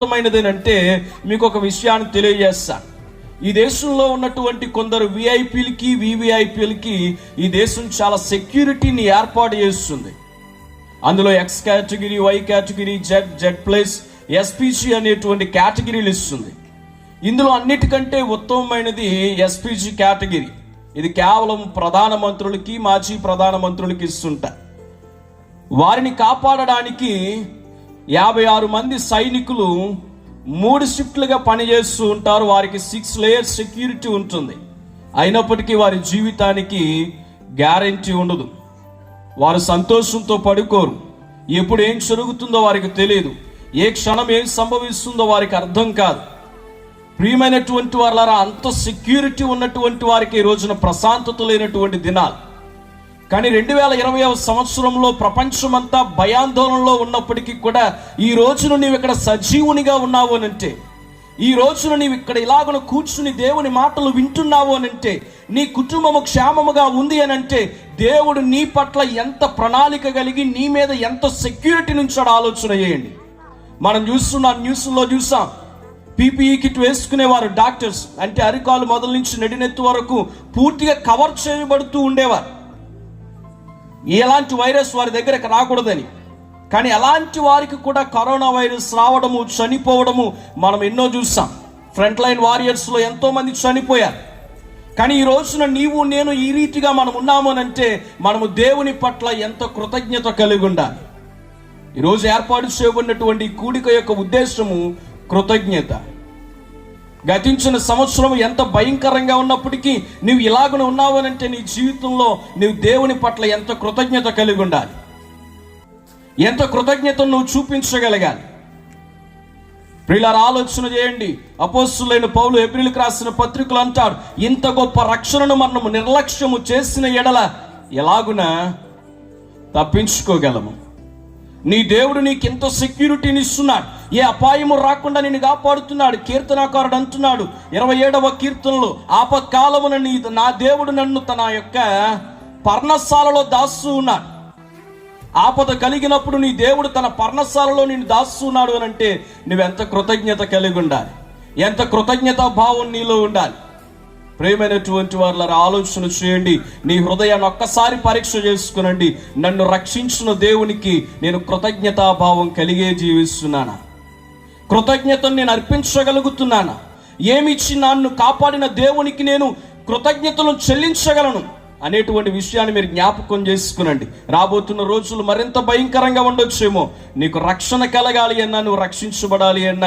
అంటే మీకు ఒక విషయాన్ని తెలియజేస్తాను ఈ దేశంలో ఉన్నటువంటి కొందరు విఐపీలకి వివిఐపీలకి ఈ దేశం చాలా సెక్యూరిటీని ఏర్పాటు చేస్తుంది. అందులో X category Y category Z Z plus SPG అనేటువంటి కేటగిరీలు ఇస్తుంది. ఇందులో అన్నిటికంటే ఉత్తమమైనది ఎస్పీజీ కేటగిరీ. ఇది కేవలం ప్రధానమంత్రులకి మాజీ ప్రధానమంత్రులకి ఇస్తుంట. వారిని కాపాడడానికి యాభై ఆరు మంది సైనికులు మూడు షిఫ్ట్లుగా పనిచేస్తూ ఉంటారు. వారికి సిక్స్ లేయర్ సెక్యూరిటీ ఉంటుంది. అయినప్పటికీ వారి జీవితానికి గ్యారంటీ ఉండదు. వారు సంతోషంతో పడుకోరు. ఎప్పుడు ఏం జరుగుతుందో వారికి తెలియదు ఏ క్షణం ఏం సంభవిస్తుందో వారికి అర్థం కాదు. ప్రియమైనటువంటి వాళ్ళరా అంత సెక్యూరిటీ ఉన్నటువంటి వారికి ఈ రోజున ప్రశాంతత లేనటువంటి దినాలు. కానీ రెండు వేల ఇరవై సంవత్సరంలో ప్రపంచమంతా భయాందోళనలో ఉన్నప్పటికీ కూడా ఈ రోజున నీవు ఇక్కడ సజీవునిగా ఉన్నావు అని అంటే ఈ రోజున నీవు ఇక్కడ ఇలాగను కూర్చుని దేవుని మాటలు వింటున్నావు అని అంటే నీ కుటుంబము క్షేమముగా ఉంది అని అంటే దేవుడు నీ పట్ల ఎంత ప్రణాళిక కలిగి నీ మీద ఎంత సెక్యూరిటీ నుంచాడు ఆలోచన చేయండి. మనం చూస్తున్నాం న్యూస్లో చూసాం పీపీఈ కిట్ వేసుకునేవారు డాక్టర్స్ అంటే అరికాలు మొదలు నుంచి నడినెత్తు వరకు పూర్తిగా కవర్ చేయబడుతూ ఉండేవారు. ఎలాంటి వైరస్ వారి దగ్గరకు రాకూడదని. కానీ ఎలాంటి వారికి కూడా కరోనా వైరస్ రావడము చనిపోవడము మనం ఎన్నో చూసాం. ఫ్రంట్ లైన్ వారియర్స్లో ఎంతోమంది చనిపోయారు. కానీ ఈ రోజున నీవు నేను ఈ రీతిగా మనం ఉన్నామనంటే మనము దేవుని పట్ల ఎంత కృతజ్ఞత కలిగి ఉండాలి. ఈరోజు ఏర్పాటు చేయబడినటువంటి కూడిక యొక్క ఉద్దేశము కృతజ్ఞత. గతించిన సంవత్సరం ఎంత భయంకరంగా ఉన్నప్పటికీ నువ్వు ఇలాగనే ఉన్నావు అంటే నీ జీవితంలో నువ్వు దేవుని పట్ల ఎంత కృతజ్ఞత కలిగి ఉండాలి. ఎంత కృతజ్ఞతను నువ్వు చూపించగలగాలి. ప్రియులార ఆలోచన చేయండి. అపోస్తులైన పౌలు ఏప్రిల్కి రాసిన పత్రికలు అంటాడు ఇంత గొప్ప రక్షణను మనము నిర్లక్ష్యము చేసిన ఎడల ఎలాగున తప్పించుకోగలము? నీ దేవుడు నీకు ఎంత సెక్యూరిటీని ఇస్తున్నాడు. ఏ అపాయము రాకుండా నిన్ను కాపాడుతున్నాడు కీర్తనాకారుడు అంటున్నాడు. ఇరవై ఏడవ కీర్తనలో ఆపత్కాలమున నీ నా దేవుడు నన్ను తన యొక్క పర్ణశాలలో దాస్తూ ఉన్నాడు. ఆపద కలిగినప్పుడు నీ దేవుడు తన పర్ణశాలలో నిన్ను దాస్తున్నాడు అని అంటే నువ్వెంత కృతజ్ఞత కలిగి ఉండాలి? ఎంత కృతజ్ఞత భావం నీలో ఉండాలి? ప్రేమైనటువంటి వాళ్ళ ఆలోచన చేయండి. నీ హృదయాన్ని ఒక్కసారి పరీక్ష చేసుకునండి. నన్ను రక్షించిన దేవునికి నేను కృతజ్ఞతాభావం కలిగే జీవిస్తున్నానా. కృతజ్ఞతను నేను అర్పించగలుగుతున్నాను? ఏమిచ్చి నన్ను కాపాడిన దేవునికి నేను కృతజ్ఞతలు చెల్లించగలను? అనేటువంటి విషయాన్ని మీరు జ్ఞాపకం చేసుకునండి. రాబోతున్న రోజులు మరింత భయంకరంగా ఉండొచ్చేమో. నీకు రక్షణ కలగాలి అన్నా నువ్వు రక్షించబడాలి అన్నా.